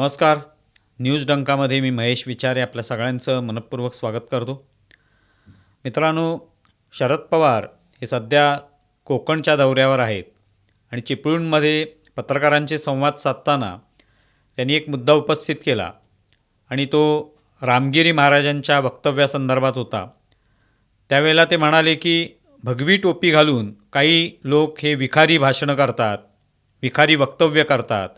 नमस्कार. न्यूज डंकामध्ये मी महेश विचारे आपल्या सगळ्यांचं मनपूर्वक स्वागत करतो. मित्रांनो शरद पवार हे सध्या कोकणच्या दौऱ्यावर आहेत आणि चिपळूणमध्ये पत्रकारांचे संवाद साधताना त्यांनी एक मुद्दा उपस्थित केला आणि तो रामगिरी महाराजांच्या वक्तव्यासंदर्भात होता. त्यावेळेला ते म्हणाले की भगवी टोपी घालून काही लोक हे विखारी भाषणं करतात विखारी वक्तव्य करतात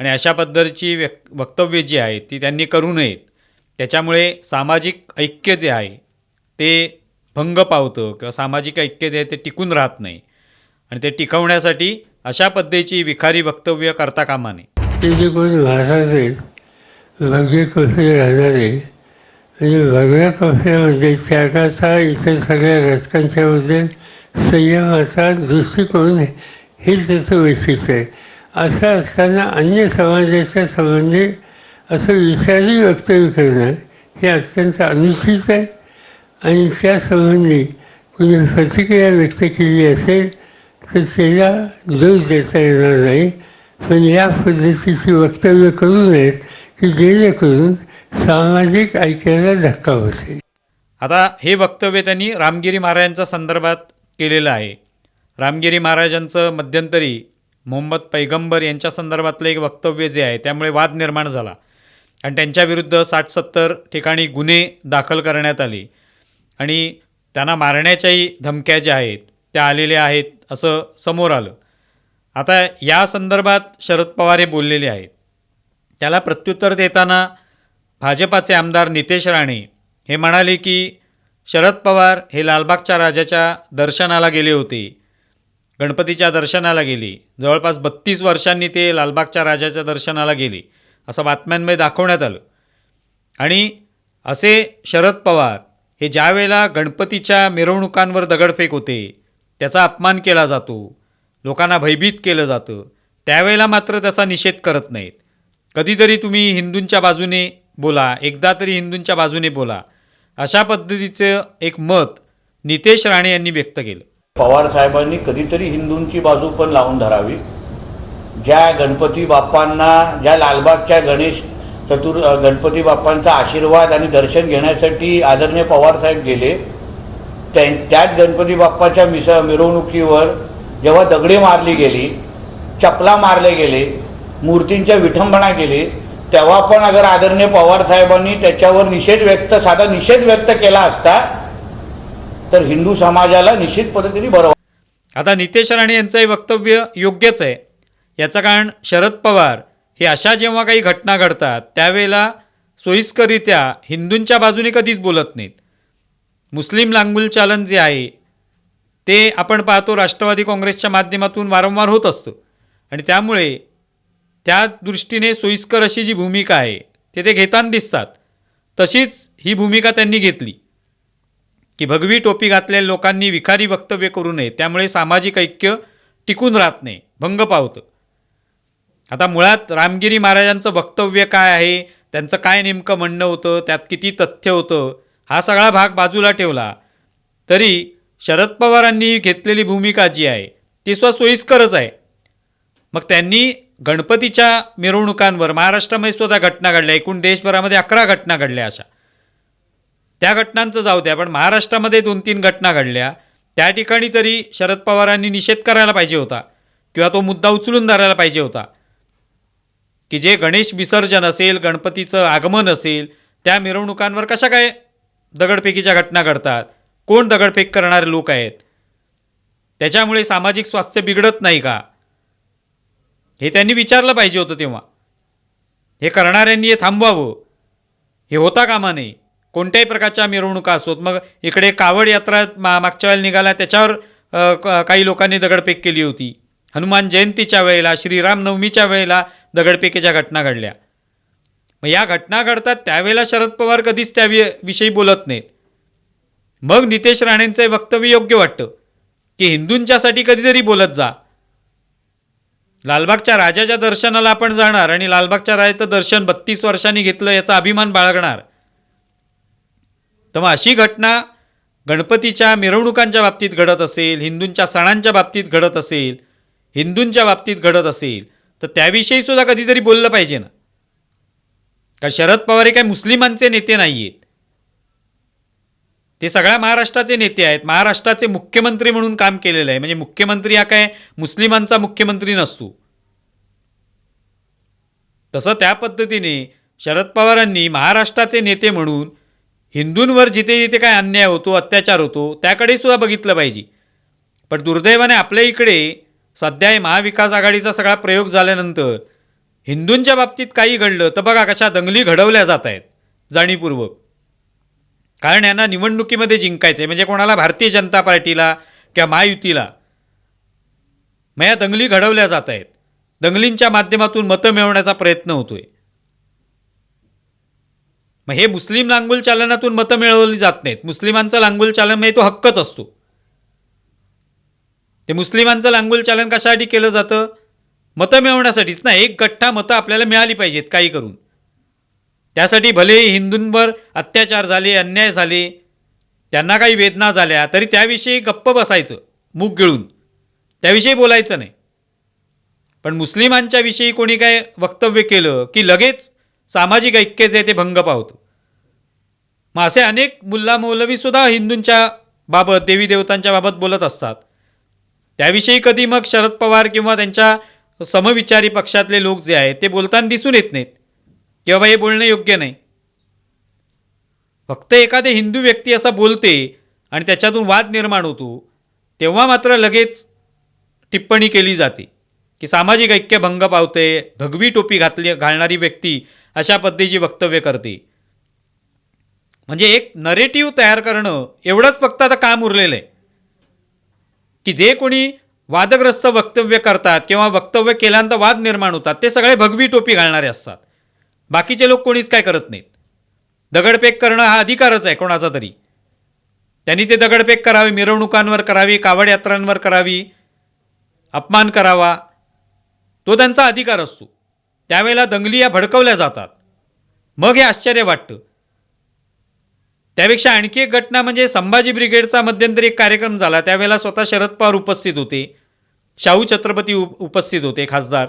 आणि अशा पद्धतीची व्यक् वक्तव्य जी आहेत ती त्यांनी करू नयेत. त्याच्यामुळे सामाजिक ऐक्य जे आहे ते भंग पावतं किंवा सामाजिक ऐक्य जे आहे ते टिकून राहत नाही. आणि ते टिकवण्यासाठी अशा पद्धतीची विखारी वक्तव्य करता कामा नये. ते जे कोणी भारताचे भगवे कॉफी राहणारे म्हणजे भगव्या कॉफीमध्ये त्यागाचा इतर सगळ्या रचकांच्याबद्दल संयमाचा दृष्टिकोन हेच त्याचं वैशिष्ट्य आहे. असं असताना अन्य समाजाच्या संबंधी असं विचारी वक्तव्य करणं हे अत्यंत अनुचित आहे. आणि त्यासंबंधी कुणी प्रतिक्रिया व्यक्त केली असेल तर त्याला दोष देता येणार नाही. पण या पद्धतीची वक्तव्य करू नयेत की जेणेकरून सामाजिक ऐक्याला धक्का बसेल. आता हे वक्तव्य त्यांनी रामगिरी महाराजांच्या संदर्भात केलेलं आहे. रामगिरी महाराजांचं मध्यंतरी मोहम्मद पैगंबर यांच्या संदर्भातलं एक वक्तव्य जे आहे त्यामुळे वाद निर्माण झाला. आणि त्यांच्याविरुद्ध साठ सत्तर ठिकाणी गुन्हे दाखल करण्यात आले. आणि त्यांना मारण्याच्याही धमक्या ज्या आहेत त्या आलेल्या आहेत असं समोर आलं. आता या संदर्भात शरद पवार हे बोललेले आहेत. त्याला प्रत्युत्तर देताना भाजपाचे आमदार नितेश राणे हे म्हणाले की शरद पवार हे लालबागच्या राजाच्या दर्शनाला गेले होते. गणपतीच्या दर्शनाला गेले. जवळपास बत्तीस वर्षांनी ते लालबागच्या राजाच्या दर्शनाला गेले. असं बातम्यांमध्ये दाखवण्यात आलं. आणि असे शरद पवार हे ज्यावेळेला गणपतीच्या मिरवणुकांवर दगडफेक होते त्याचा अपमान केला जातो लोकांना भयभीत केलं जातं त्यावेळेला मात्र त्याचा निषेध करत नाहीत. कधीतरी तुम्ही हिंदूंच्या बाजूने बोला एकदा तरी हिंदूंच्या बाजूने बोला अशा पद्धतीचं एक मत नितेश राणे यांनी व्यक्त केलं. पवार साहेबांनी कधीतरी हिंदूंची बाजू पण लावून धरावी. ज्या गणपती बाप्पांना ज्या लालबागच्या गणेश चतुर गणपती बाप्पांचा आशीर्वाद आणि दर्शन घेण्यासाठी आदरणीय पवार साहेब गेले त्या त्याच गणपती बाप्पाच्या मिस मिरवणुकीवर जेव्हा दगडे मारली गेली चपला मारले गेले मूर्तींच्या विठंबना केली तेव्हा पण अगर आदरणीय पवार साहेबांनी त्याच्यावर निषेध व्यक्त साधा निषेध व्यक्त केला असता तर हिंदू समाजाला निश्चित पद्धतीने बरं आता नितेश राणे यांचं हे वक्तव्य योग्यच आहे. याचं कारण शरद पवार हे अशा जेव्हा काही घटना घडतात त्यावेळेला सोयीस्करित्या हिंदूंच्या बाजूने कधीच बोलत नाहीत. मुस्लिम लांगुल चालन जे आहे ते आपण पाहतो राष्ट्रवादी काँग्रेसच्या माध्यमातून वारंवार होत असतं. आणि त्यामुळे त्या दृष्टीने सोयीस्कर अशी जी भूमिका आहे ते ते घेताना दिसतात. तशीच ही भूमिका त्यांनी घेतली. की भगवी टोपी घातलेल्या लोकांनी विखारी वक्तव्य करू नये त्यामुळे सामाजिक ऐक्य टिकून राहत नाही भंग पावतं. आता मुळात रामगिरी महाराजांचं वक्तव्य काय आहे त्यांचं काय नेमकं म्हणणं होतं त्यात किती तथ्य होतं हा सगळा भाग बाजूला ठेवला. तरी शरद पवारांनी घेतलेली भूमिका जी आहे ती स्व सोयीस्करच आहे. मग त्यांनी गणपतीच्या मिरवणुकांवर महाराष्ट्रामध्ये स्वतः घटना घडल्या एकूण देशभरामध्ये अकरा घटना घडल्या अशा. त्या घटनांचं जाऊ द्या पण महाराष्ट्रामध्ये दोन तीन घटना घडल्या. त्या ठिकाणी तरी शरद पवारांनी निषेध करायला पाहिजे होता किंवा तो मुद्दा उचलून धरायला पाहिजे होता. की जे गणेश विसर्जन असेल गणपतीचं आगमन असेल त्या मिरवणुकांवर कशा काय दगडफेकीच्या घटना घडतात? कोण दगडफेक करणारे लोक आहेत? त्याच्यामुळे सामाजिक स्वास्थ्य बिघडत नाही का? हे त्यांनी विचारलं पाहिजे होतं तेव्हा. हे करणाऱ्यांनी हे थांबवावं. हे होता कामा नये. कोणत्याही प्रकारच्या मिरवणुका असोत. मग इकडे कावड यात्रा मा मागच्या वेळेला निघाला त्याच्यावर काही लोकांनी दगडफेक केली होती. हनुमान जयंतीच्या वेळेला श्रीरामनवमीच्या वेळेला दगडफेकीच्या घटना घडल्या. मग या घटना घडतात त्यावेळेला शरद पवार कधीच त्या वि- विषयी बोलत नाहीत. मग नितेश राणेंचं हे वक्तव्य योग्य वाटतं की हिंदूंच्यासाठी कधीतरी बोलत जा. लालबागच्या राजाच्या दर्शनाला आपण जाणार आणि लालबागच्या राजाचं दर्शन बत्तीस वर्षांनी घेतलं याचा अभिमान बाळगणार. तर मग अशी घटना गणपतीच्या मिरवणुकांच्या बाबतीत घडत असेल हिंदूंच्या सणांच्या बाबतीत घडत असेल हिंदूंच्या बाबतीत घडत असेल तर त्याविषयी सुद्धा कधीतरी बोललं पाहिजे ना. कारण शरद पवार हे काय मुस्लिमांचे नेते नाही आहेत ते सगळ्या महाराष्ट्राचे नेते आहेत. महाराष्ट्राचे मुख्यमंत्री म्हणून काम केलेलं आहे. म्हणजे मुख्यमंत्री हा काय मुस्लिमांचा मुख्यमंत्री नसतो तसं त्या पद्धतीने शरद पवारांनी महाराष्ट्राचे नेते म्हणून हिंदूंवर जिथे जिथे काय अन्याय होतो अत्याचार होतो त्याकडे सुद्धा बघितलं पाहिजे. पण दुर्दैवाने आपल्या इकडे सध्या हे महाविकास आघाडीचा सगळा प्रयोग झाल्यानंतर हिंदूंच्या बाबतीत काही घडलं तर बघा कशा दंगली घडवल्या जात आहेत जाणीवपूर्वक. कारण यांना निवडणुकीमध्ये जिंकायचं आहे म्हणजे कोणाला भारतीय जनता पार्टीला किंवा महायुतीला. मग या दंगली घडवल्या जात आहेत. दंगलींच्या माध्यमातून मतं मिळवण्याचा प्रयत्न होतोय. मग हे मुस्लिम लांगुल चालनातून मतं मिळवली जात नाहीत. मुस्लिमांचं लांगुल चालन म्हणजे तो हक्कच असतो. ते मुस्लिमांचं लांगुल चालन कशासाठी केलं जातं? मतं मिळवण्यासाठीच ना. एक गठ्ठा मतं आपल्याला मिळाली पाहिजेत काही करून. त्यासाठी भले हिंदूंवर अत्याचार झाले अन्याय झाले त्यांना काही वेदना झाल्या तरी त्याविषयी गप्प बसायचं मूग गिळून. त्याविषयी बोलायचं नाही. पण मुस्लिमांच्याविषयी कोणी काय वक्तव्य केलं की लगेच सामाजिक ऐक्य जे ते भंग पावतो. मग असे अनेक मुल्ला मौलवीसुद्धा हिंदूंच्या बाबत देवी देवतांच्या बाबत बोलत असतात. त्याविषयी कधी मग शरद पवार किंवा त्यांच्या समविचारी पक्षातले लोक जे आहेत ते बोलताना दिसून येत नाहीत. की बाबा हे बोलणं योग्य नाही. फक्त एखादे हिंदू व्यक्ती असा बोलते आणि त्याच्यातून वाद निर्माण होतो तेव्हा मात्र लगेच टिप्पणी केली जाते. की सामाजिक ऐक्य भंग पावते भगवी टोपी घातली घालणारी व्यक्ती अशा पद्धतीची वक्तव्य करते. म्हणजे एक नरेटिव्ह तयार करणं एवढंच फक्त आता काम उरलेलं आहे. की जे कोणी वादग्रस्त वक्तव्य करतात किंवा वक्तव्य केल्यानंतर वाद निर्माण होतात ते सगळे भगवी टोपी घालणारे असतात. बाकीचे लोक कोणीच काय करत नाहीत. दगडफेक करणं हा अधिकारच आहे कोणाचा तरी. त्यांनी ते दगडफेक करावी मिरवणुकांवर करावी कावड यात्रांवर करावी अपमान करावा. तो त्यांचा अधिकार असतो. त्यावेळेला दंगली या भडकवल्या जातात. मग हे आश्चर्य वाटतं. त्यापेक्षा आणखी एक घटना म्हणजे संभाजी ब्रिगेडचा मध्यंतरी एक कार्यक्रम झाला. त्यावेळेला स्वतः शरद पवार उपस्थित होते. शाहू छत्रपती उप उपस्थित होते खासदार.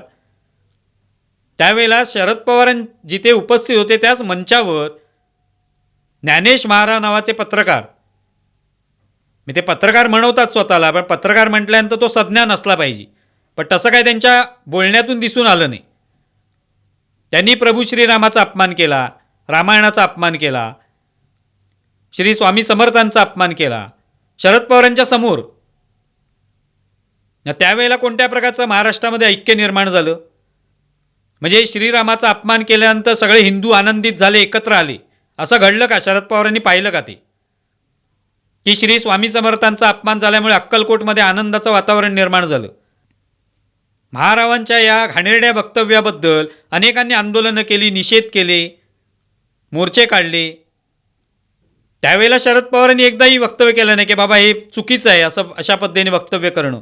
त्यावेळेला शरद पवारां जिथे उपस्थित होते त्याच मंचावर ज्ञानेश महारा नावाचे पत्रकार. मी ते पत्रकार म्हणवतात स्वतःला पण पत्रकार म्हटल्यानंतर तो संज्ञा नसला पाहिजे. पण तसं काय त्यांच्या बोलण्यातून दिसून आलं नाही. त्यांनी प्रभू श्रीरामाचा अपमान केला रामायणाचा अपमान केला श्री स्वामी समर्थांचा अपमान केला शरद पवारांच्या समोर. त्यावेळेला कोणत्या प्रकारचं महाराष्ट्रामध्ये ऐक्य निर्माण झालं? म्हणजे श्रीरामाचा अपमान केल्यानंतर सगळे हिंदू आनंदित झाले एकत्र आले असं घडलं का? शरद पवारांनी पाहिलं का ते? की श्री स्वामी समर्थांचा अपमान झाल्यामुळे अक्कलकोटमध्ये आनंदाचं वातावरण निर्माण झालं. महारावांच्या या घाणेरड्या वक्तव्याबद्दल अनेकांनी आंदोलनं केली निषेध केले मोर्चे काढले. त्यावेळेला शरद पवारांनी एकदाही वक्तव्य केलं नाही की बाबा हे चुकीचं आहे असं अशा पद्धतीने वक्तव्य करणं.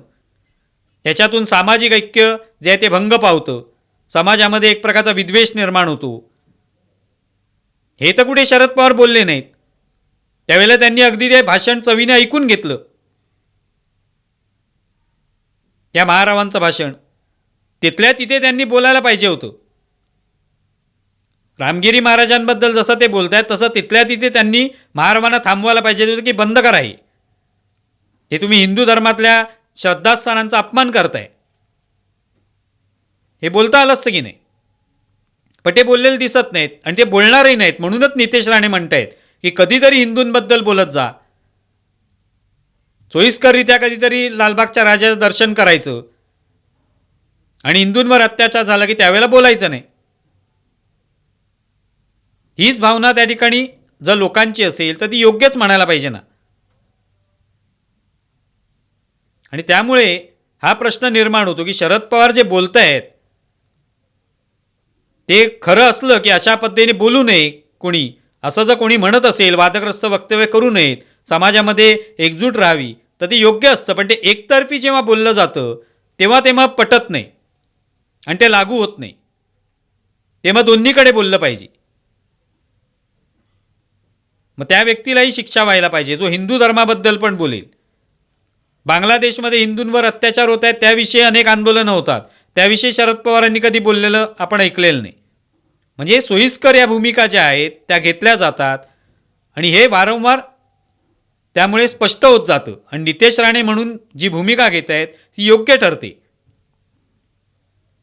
त्याच्यातून सामाजिक ऐक्य जे आहे ते भंग पावतं. समाजामध्ये एक प्रकारचा विद्वेष निर्माण होतो. हे तर कुठे शरद पवार बोलले नाहीत. त्यावेळेला त्यांनी अगदी ते भाषण चवीने ऐकून घेतलं. त्या महारावांचं भाषण. तिथल्या तिथे त्यांनी बोलायला पाहिजे होतं. रामगिरी महाराजांबद्दल जसं ते बोलत आहेत तसं तिथल्या तिथे त्यांनी महारावांना थांबवायला पाहिजे होतं की बंद करा हे. हे तुम्ही हिंदू धर्मातल्या श्रद्धास्थानांचा अपमान करताय. हे बोलता आलं असतं की नाही. पण ते बोललेले दिसत नाहीत आणि ते बोलणारही नाहीत. म्हणूनच नितेश राणे म्हणतायत की कधीतरी हिंदूंबद्दल बोलत जा. सोयीस्कररित्या कधीतरी लालबागच्या राजाचं दर्शन करायचं. आणि हिंदूंवर अत्याचार झाला की त्यावेळेला बोलायचं नाही. हीच भावना त्या ठिकाणी जर लोकांची असेल तर ती योग्यच म्हणायला पाहिजे ना. आणि त्यामुळे हा प्रश्न निर्माण होतो की शरद पवार जे बोलत आहेत ते खरं असलं की अशा पद्धतीने बोलू नये कोणी. असं जर कोणी म्हणत असेल वादग्रस्त वक्तव्य करू नयेत समाजामध्ये एकजूट राहावी तर ते योग्य असतं. पण ते एकतर्फी जेव्हा बोललं जातं तेव्हा ते मग पटत नाही. आणि ते लागू होत नाही. तेव्हा दोन्हीकडे बोललं पाहिजे. मग त्या व्यक्तीलाही शिक्षा व्हायला पाहिजे जो हिंदू धर्माबद्दल पण बोलेल. बांगलादेशमध्ये हिंदूंवर अत्याचार होत आहेत त्याविषयी अनेक आंदोलनं होतात. त्याविषयी शरद पवारांनी कधी बोललेलं आपण ऐकलेलं नाही. म्हणजे सोयीस्कर या भूमिका ज्या आहेत त्या घेतल्या जातात आणि हे वारंवार त्यामुळे स्पष्ट होत जातं. आणि नितेश राणे म्हणून जी भूमिका घेत आहेत ती योग्य ठरते.